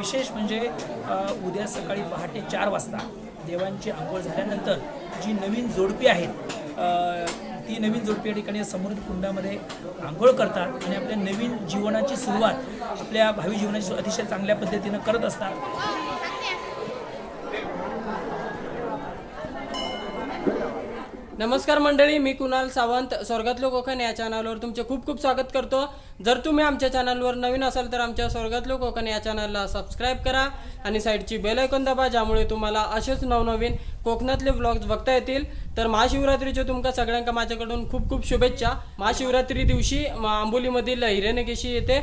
विशेष म्हणजे उद्या सकाळी पहाटे चार वाजता देवांची आंघोळ झाल्यानंतर जी नवीन जोडपी आहेत ती नवीन जोडपी या ठिकाणी समृद्ध कुंडामध्ये आंघोळ करतात आणि आपल्या नवीन जीवनाची सुरुवात आपल्या भावी जीवनाची अतिशय चांगल्या पद्धतीनं करत असतात. नमस्कार मंडळी मी कुणाल सावंत स्वर्गातलो कोकण या चॅनलवर तुमचे खूप खूप स्वागत करतो. जर तुम्ही आमच्या चॅनलवर नवीन असाल तर आमच्या स्वर्गातलो कोकण या चॅनलला सबस्क्राईब करा आणि साईडची बेल ऐकून दाबा ज्यामुळे तुम्हाला असेच नवनवीन कोकणातले व्लॉग्स बघता येतील. तर महाशिवरात्रीच्या तुमका सगळ्यांका माझ्याकडून खूप खूप शुभेच्छा. महाशिवरात्री दिवशी आंबोलीमधील हिरेनकेशी येथे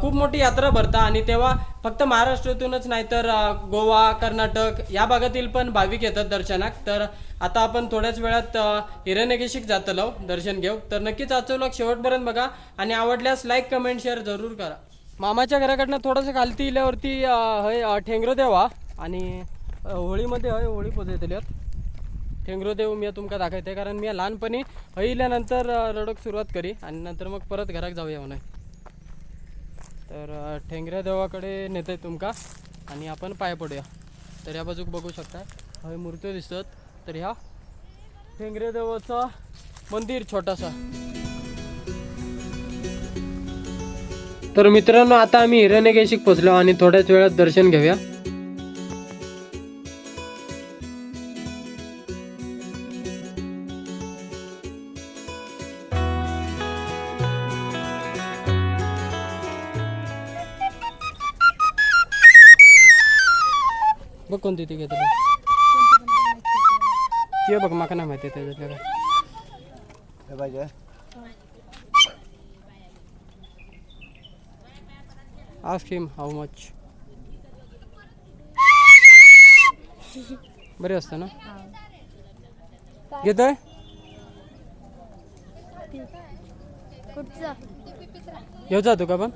खूप मोठी यात्रा भरता आणि तेव्हा फक्त महाराष्ट्रातूनच नाही तर गोवा कर्नाटक या भागातील पण भाविक येतात दर्शनाक. तर आता आपण थोड्याच वेळात अ, हिरण्यकेशीक जातलो दर्शन घेऊ. तर नक्कीच आजचं व्लॉग शेवटपर्यंत बघा आणि आवडल्यास लाईक कमेंट शेअर जरूर करा. मामाच्या घराकडनं थोडंसं खालती इल्यावरती हे ठेंगरो देवा आणि होळीमध्ये हय होळी पोचयतल्यात ठेंगरो देव मी तुमका दाखवते कारण मी लहानपणी हय इल्यानंतर रडोक सुरुवात करी आणि नंतर मग परत घराक जाऊया म्हणून तर ठेंगऱ्या देवाकडे नेते तुमका आणि आपण पाय पडूया. तर या बाजूक बघू शकता. हय मूर्ती दिसतात तर ह्या ठेंगरे देवाचा मंदिर छोटासा. तर मित्रांनो आता आम्ही हिरण्यकेशीक पोचलो आणि थोड्याच वेळात दर्शन घेऊया. बघ कोणती ती घेतली ते बघ माका नाही माहिती त्याच्यातलं काय हे पाहिजे आस्क हिम हाऊ मच बरे असतं ना? घेतोय? कुठचं घेऊ जा तू का पण?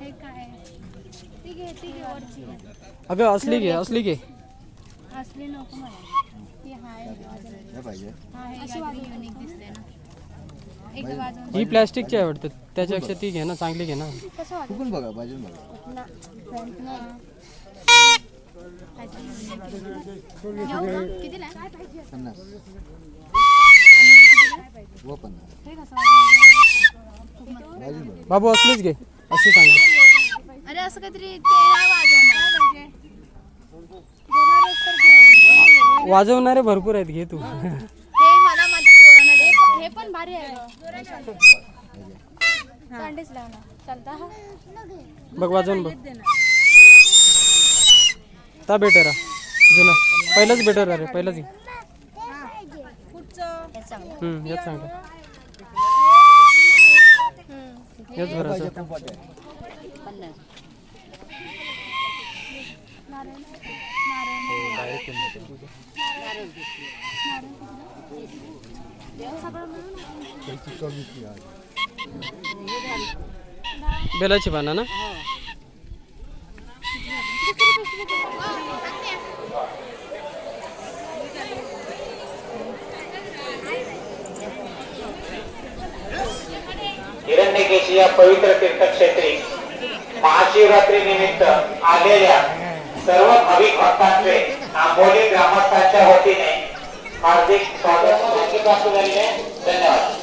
हे काय? ती घे ती घे वरची. घे. अगं असली घे असली घे. असली नको मला ती हाय हे। पाहिजे हा हे। काहीतरी युनिक दिसते ना एकदा वाजवून ही। प्लॅस्टिकची आहे वाटतं त्याच्यापेक्षा ती घे ना चांगली घे ना। कसं वाटत कुठून बघा पाहिजे बघा। ना फ्रंट ना। घेऊ का? कितीला पन्नास. व पन्नास. हे कसं वाजवायचं? खूप मस्त. बाबू असलीच घे. अशी चांगली. अरे असं काहीतरी ते नाही वाजवणार. वाजवणारे भरपूर आहेत घे तू. हे मला माझ्या पोरांना दे. हे पण- हे पण भारी आहे. कांडीच लावणार. चालता हा. बघ वाजवून बघ. ता बेटर आहे. जुना. पहिलंच बेटर आहे रे पहिलंच घे. हे हम्म. चांगलं बेलाची पाना ना? हिरण्यकेशी या पवित्र तीर्थक्षेत्री महाशिवरात्री निमित्त आलेल्या सर्व भाविक भक्तांचे आंबोली ग्रामस्थांच्या वतीने हार्दिक स्वागत शुभेच्छा झालेले धन्यवाद.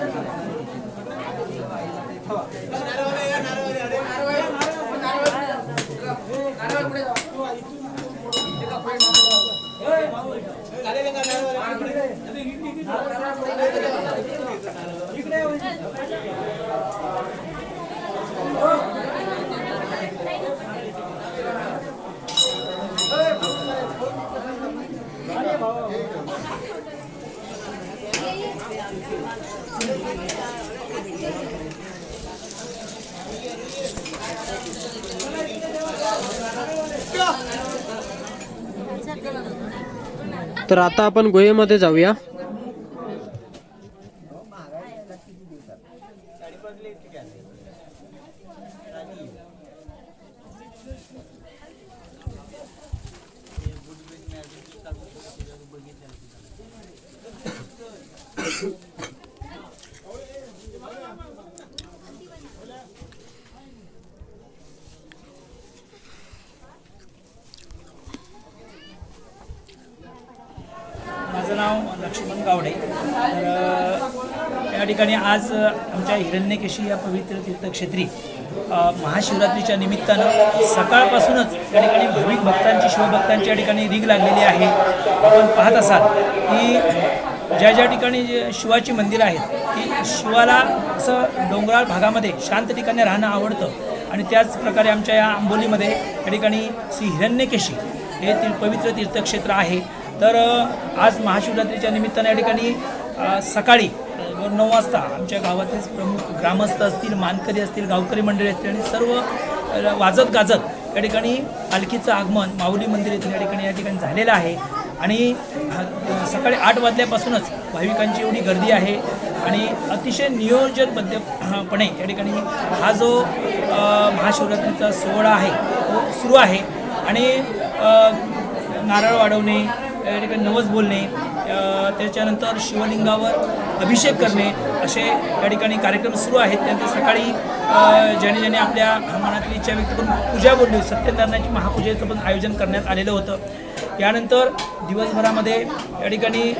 いい感じで撮って。तर आता आपण गुहेमध्ये जाऊया माझं नाव लक्ष्मण गावडे तर अ, या ठिकाणी आज आमच्या हिरण्यकेशी या पवित्र तीर्थक्षेत्री महाशिवरात्रीच्या निमित्तानं सकाळपासूनच या ठिकाणी भाविक भक्तांची शिवभक्तांची या ठिकाणी रीग लागलेली आहे. आपण पाहत असाल की ज्या ज्या ठिकाणी जे शिवाची मंदिरं आहेत की शिवाला असं डोंगराळ भागामध्ये शांत ठिकाणी राहणं आवडतं. आणि त्याच प्रकारे आमच्या या आंबोलीमध्ये या ठिकाणी श्री हिरण्यकेशी हे ती पवित्र तीर्थक्षेत्र आहे. तर आज महाशिवरात्रीच्या निमित्तानं या ठिकाणी सकाळी दोन नऊ वाजता आमच्या गावातील प्रमुख ग्रामस्थ असतील मानकरी असतील गावकरी मंडळी असतील आणि सर्व वाजत गाजत या ठिकाणी पालखीचं आगमन माऊली मंदिर येथील या ठिकाणी या ठिकाणी झालेलं आहे. आणि सकाळी आठ वाजल्यापासूनच भाविकांची एवढी गर्दी आहे आणि अतिशय नियोजनबद्धपणे या ठिकाणी हा जो महाशिवरात्रीचा सोहळा आहे तो सुरू आहे. आणि नारळ वाढवणे या ठिकाणी नवस बोलणे त्याच्यानंतर शिवलिंगावर अभिषेक करणे असे या ठिकाणी कार्यक्रम सुरू आहेत. त्यानंतर सकाळी ज्याने ज्याने आपल्या मनातली इच्छा व्यक्त करून पूजा बोलली सत्यनारायणाची महापूजेचं पण आयोजन करण्यात आलेलं होतं. यानंतर दिवसभरामध्ये या ठिकाणी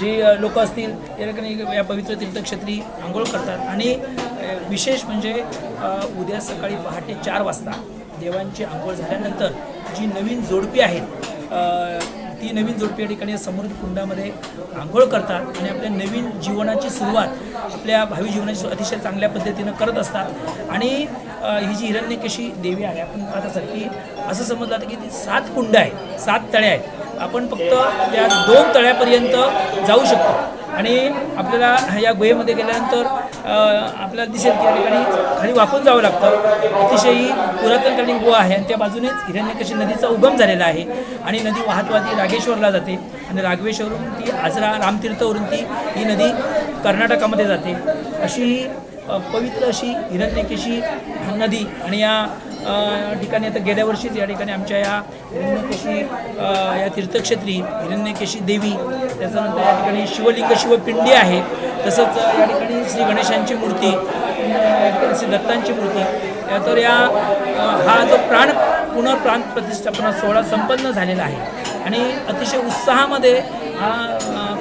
जी लोक असतील त्या ठिकाणी या पवित्र तीर्थक्षेत्री आंघोळ करतात. आणि विशेष म्हणजे उद्या सकाळी पहाटे चार वाजता देवांची आंघोळ झाल्यानंतर जी नवीन जोडपी आहेत ती नवीन जोडपी या ठिकाणी समृद्ध कुंडामध्ये आंघोळ करतात आणि आपल्या नवीन जीवनाची सुरुवात आपल्या भावी जीवनाची अतिशय चांगल्या पद्धतीनं करत असतात. आणि ही जी हिरण्यकेशी देवी आहे आपण पाहत असाल की असं समजलं जातं की ती सात कुंड आहे सात तळे आहेत. आपण फक्त त्या दोन तळ्यापर्यंत जाऊ शकतो. आणि आपल्याला या गुहेमध्ये गेल्यानंतर आपल्याला दिसेल की या ठिकाणी खाली वाकून जावं लागतं. अतिशय पुरातनकालीन पुरातन गुहा आहे आणि त्या बाजूनेच हिरण्यकशी नदीचा उगम झालेला आहे आणि नदी वाहत रागेश्वरला जाते आणि रागवेश्वरून ती आजरा रामतीर्थवरून ती ही नदी कर्नाटकामध्ये जाते. अशी ही पवित्र अशी हिरण्यकेशी नदी आणि या ठिकाणी आता गेल्या वर्षीच या ठिकाणी आमच्या या हिरण्यकेशी या तीर्थक्षेत्री हिरण्यकेशी देवी त्याच्यानंतर या ठिकाणी शिवलिंग शिवपिंडी आहे. तसंच या ठिकाणी श्री गणेशांची मूर्ती या ठिकाणी श्री दत्तांची मूर्ती. तर या हा जो प्राण पुनर्प्राण प्रतिष्ठापना सोहळा संपन्न झालेला आहे. आणि अतिशय उत्साहामध्ये हा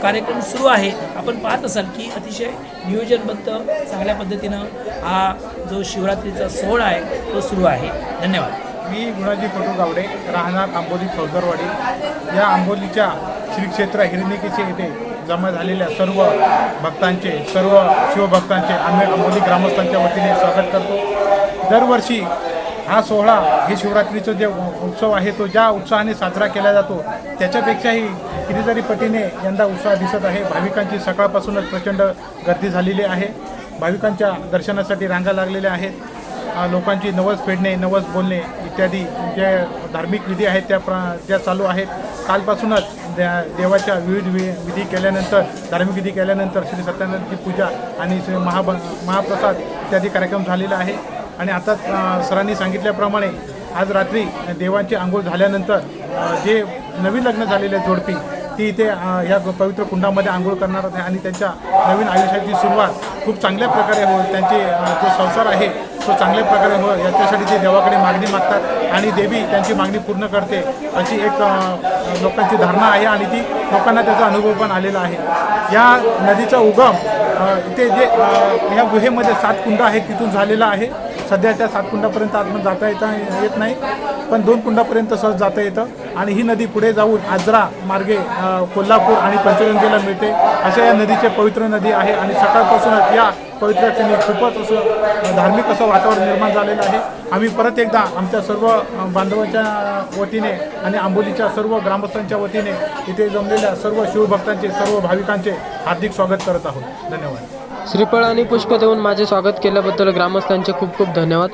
कार्यक्रम सुरू आहे. आपण पाहत असाल की अतिशय नियोजनबद्ध चांगल्या पद्धतीनं हा जो शिवरात्रीचा सोहळा आहे तो सुरू आहे. धन्यवाद. मी गुणाजी पटू गावडे राहणार आंबोली फौजरवाडी या आंबोलीच्या श्रीक्षेत्र हिरणिकेचे येथे जमा झालेल्या सर्व भक्तांचे सर्व शिवभक्तांचे आम्ही आंबोली ग्रामस्थांच्या वतीने स्वागत करतो. दरवर्षी हा सोहळा हे शिवरात्रीचं जे उत्सव आहे तो ज्या उत्साहाने साजरा केला जातो त्याच्यापेक्षाही कितीतरी पटीने यंदा उत्साह दिसत आहे. भाविकांची सकाळपासूनच प्रचंड गर्दी झालेली आहे. भाविकांच्या दर्शनासाठी रांगा लागलेल्या आहेत. लोकांची नवस फेडणे नवस बोलणे इत्यादी जे धार्मिक विधी आहेत त्या प्र त्या चालू आहेत. कालपासूनच द्या देवाच्या विविध वि विधी केल्यानंतर धार्मिक विधी केल्यानंतर श्री सत्यनारायणची पूजा आणि श्री महाब महाप्रसाद इत्यादी कार्यक्रम झालेला आहे. आणि आता सरांनी सांगितल्याप्रमाणे आज रात्री देवांची आंघोळ झाल्यानंतर जे नवीन लग्न झालेले जोडपी ती इथे या पवित्र कुंडामध्ये आंघोळ करणार आहे आणि त्यांच्या नवीन आयुष्याची सुरुवात खूप चांगल्या प्रकारे हो त्यांचे जो संसार आहे तो चांगल्या प्रकारे हो याच्यासाठी ते देवाकडे मागणी मागतात आणि देवी त्यांची मागणी पूर्ण करते अशी एक लोकांची धारणा आहे आणि ती लोकांना त्याचा अनुभव पण आलेला आहे. या नदीचा उगम इथे जे ह्या या गुहेमध्ये सात कुंड आहेत तिथून झालेला आहे. सध्या त्या सात कुंडापर्यंत आतमध्ये जाता येता येत नाही पण दोन कुंडापर्यंत सहज जाता येतं. आणि ही नदी पुढे जाऊन आजरा मार्गे कोल्हापूर आणि पंचगंगेला मिळते. अशा या नदीचे पवित्र नदी आहे आणि सकाळपासूनच या पवित्र ठिकाणी खूपच असं धार्मिक असं वातावरण निर्माण झालेलं आहे. आम्ही परत एकदा आमच्या सर्व बांधवांच्या वतीने आणि आंबोलीच्या सर्व ग्रामस्थांच्या वतीने इथे जमलेल्या सर्व शिवभक्तांचे सर्व भाविकांचे हार्दिक स्वागत करत आहोत. धन्यवाद. श्रीफळ आणि पुष्प देऊन माझे स्वागत केल्याबद्दल ग्रामस्थांचे खूप खूप धन्यवाद.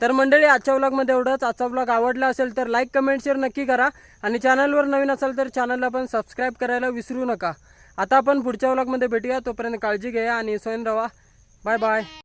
तर मंडळी आजच्या ब्लॉगमध्ये एवढंच. आजचा ब्लॉग आवडला असेल तर लाईक कमेंट शेअर नक्की करा. आणि चॅनलवर नवीन असाल तर चॅनलला पण सबस्क्राईब करायला विसरू नका. आता आपण पुढच्या ब्लॉगमध्ये भेटूया. तोपर्यंत काळजी घ्या आणि स्वयं राहा बाय बाय